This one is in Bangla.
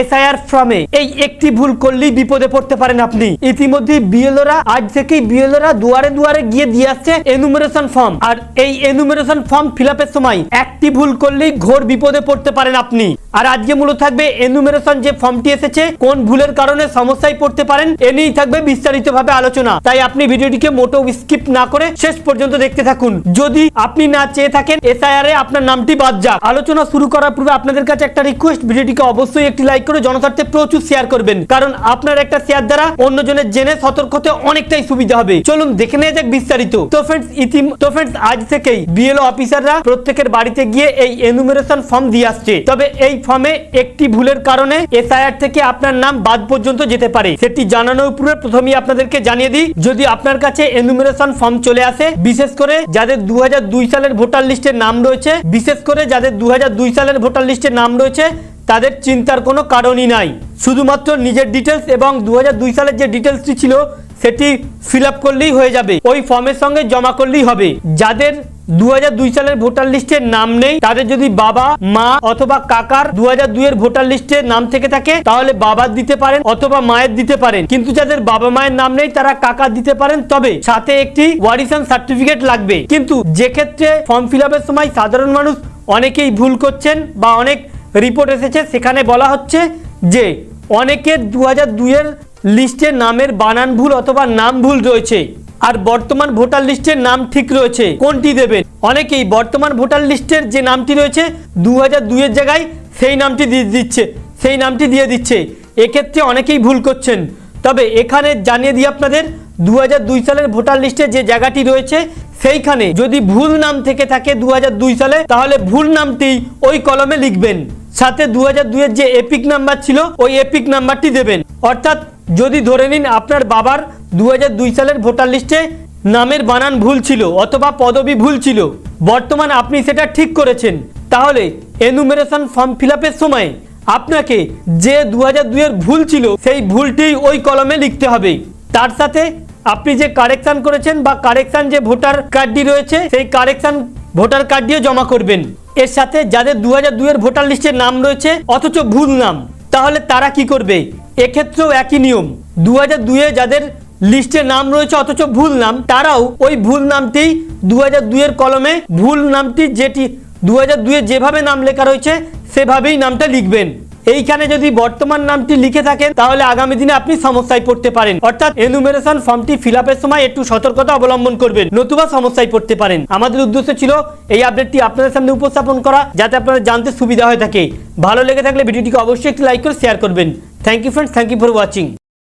এসআইআর ফর্মে এই একটি ভুল করলেই বিপদে পড়তে পারেন আপনি। ইতিমধ্যে বিএলওরা আজ থেকেই বিএলওরা দুয়ারে দুয়ারে গিয়ে দিয়ে আসছে এনুমারেশন ফর্ম আর এই এনুমারেশন ফর্ম ফিল সময় একটি ভুল করলেই ঘোর বিপদে পড়তে পারেন আপনি। আর আজকে মূলত থাকবে এনুমারেশন যে ফর্মটি এসেছে, কোন ভুলের কারণে সমস্যায় পড়তে পারেন, এ নিয়েই থাকবে বিস্তারিতভাবে আলোচনা। তাই আপনি ভিডিওটিকে মোটেও স্কিপ না করে শেষ পর্যন্ত দেখতে থাকুন। যদি আপনি না চেয়ে থাকেন এসআইআর এ আপনার নামটি বাদ যাক। আলোচনা শুরু করার পূর্বে আপনাদের কাছে একটা রিকোয়েস্ট ভিডিওটিকে অবশ্যই একটি লাইক করে জনস্বার্থে প্রচুর শেয়ার করবেন। কারণ আপনার একটা শেয়ার দ্বারা অন্যজনের জেনে সতর্ক হতে অনেকটাই সুবিধা হবে। চলুন দেখে নেওয়া যাক বিস্তারিত। তো ফ্রেন্ডস ইতিম, তো ফ্রেন্ডস আজ থেকেই বিএলও অফিসাররা প্রত্যেকের বাড়িতে গিয়ে এই এনুমারেশন ফর্ম দিয়ে আসছে। তবে এই ফর্মে একটি ভুলের কারণে এসআইআর থেকে আপনার নাম বাদ পর্যন্ত যেতে পারে। সেটি জানানোর পূর্বে প্রথমেই আপনাদেরকে জানিয়ে দিই, যদি আপনার কাছে এনুমারেশন ফর্ম চলে আসে, বিশেষ করে যাদের দুই হাজার দুই সালের ভোটার লিস্টে নাম রয়েছে, বিশেষ করে যাদের দু হাজার দুই সালের ভোটার লিস্টে নাম রয়েছে তাদের চিন্তার কোনো কারণই নাই। শুধুমাত্র নিজের ডিটেলস এবং দু হাজার দুই সালের যে ডিটেলসটি ছিল, সেটি ফিল আপ করলেই হয়ে যাবে। ওই ফর্মের সঙ্গে জমা করলেই হবে। যাদের দু হাজার দুই সালের ভোটার লিস্টে নাম নেই, তাদের যদি বাবা, মা অথবা কাকার দু এর ভোটার লিস্টে নাম থেকে থাকে, তাহলে বাবার দিতে পারেন অথবা মায়ের দিতে পারেন। কিন্তু যাদের বাবা মায়ের নাম নেই, তারা কাকার দিতে পারেন। তবে সাথে একটি ওয়ারিশন সার্টিফিকেট লাগবে। কিন্তু যে ক্ষেত্রে ফর্ম ফিল সময় সাধারণ মানুষ অনেকেই ভুল করছেন বা অনেক রিপোর্ট এসেছে, সেখানে বলা হচ্ছে যে অনেকের দু হাজার দুইয়ের লিস্টে নামের বানান ভুল অথবা নাম ভুল রয়েছে আর বর্তমান ভোটার লিস্টের নাম ঠিক রয়েছে, কোনটি দেবেন? অনেকেই বর্তমান ভোটার লিস্টের যে নামটি রয়েছে দু হাজার দুইয়ের জায়গায় সেই নামটি দিয়ে দিচ্ছে, সেই নামটি দিয়ে দিচ্ছে। এক্ষেত্রে অনেকেই ভুল করছেন। তবে এখানে জানিয়ে দিই আপনাদের দু দুই সালের ভোটার লিস্টে যে জায়গাটি রয়েছে, সেইখানে যদি ভুল নাম থেকে থাকে দু হাজার দুই সালে, তাহলে ভুল নামটি ওই কলমে লিখবেন। সাথে দু হাজার দুইয়ের যে এপিক নাম্বার ছিল, ওই এপিক নাম্বারটি দেবেন। অর্থাৎ যদি ধরে নিন আপনার বাবার দু দুই সালের ভোটার লিস্টে নামের বানান ভুল ছিল অথবা পদবি ভুল ছিল, বর্তমান আপনি সেটা ঠিক করেছেন। তাহলে এনুমেরেশন ফর্ম ফিল সময় আপনাকে যে দু হাজার দুইয়ের ভুল ছিল, সেই ভুলটি ওই কলমে লিখতে হবে। তার সাথে আপনি যে কারেকশন করেছেন বা কারেকশন যে ভোটার কার্ডটি রয়েছে, সেই কারেকশন ভোটার কার্ড দিয়ে জমা করবেন। এর সাথে যাদের দু হাজার দুইয়ের ভোটার লিস্টে নাম রয়েছে, অথচ ভুল নাম, তাহলে তারা কি করবে? এক্ষেত্রেও একই নিয়ম। দু হাজার দুইয়ে যাদের লিস্টে নাম রয়েছে, অথচ ভুল নাম, তারাও ওই ভুল নামটি দু হাজার দুইয়ের কলমে, ভুল নামটি যেটি দু হাজার দুইয়ে যেভাবে নাম লেখা রয়েছে, সেভাবেই নামটা লিখবেন। এইখানে যদি বর্তমান নামটি লিখে থাকেন, তাহলে আগামী দিনে আপনি সমস্যায় পড়তে পারেন। অর্থাৎ এনুমেরেশন ফর্মটি ফিল সময় একটু সতর্কতা অবলম্বন করবেন, নতুবা সমস্যায় পড়তে পারেন। আমাদের উদ্দেশ্য ছিল এই আপডেটটি আপনাদের সামনে উপস্থাপন করা, যাতে আপনারা জানতে সুবিধা হয়ে থাকে। ভালো লেগে থাকলে ভিডিওটিকে অবশ্যই একটি লাইক করে শেয়ার করবেন। Thank you friends thank you for watching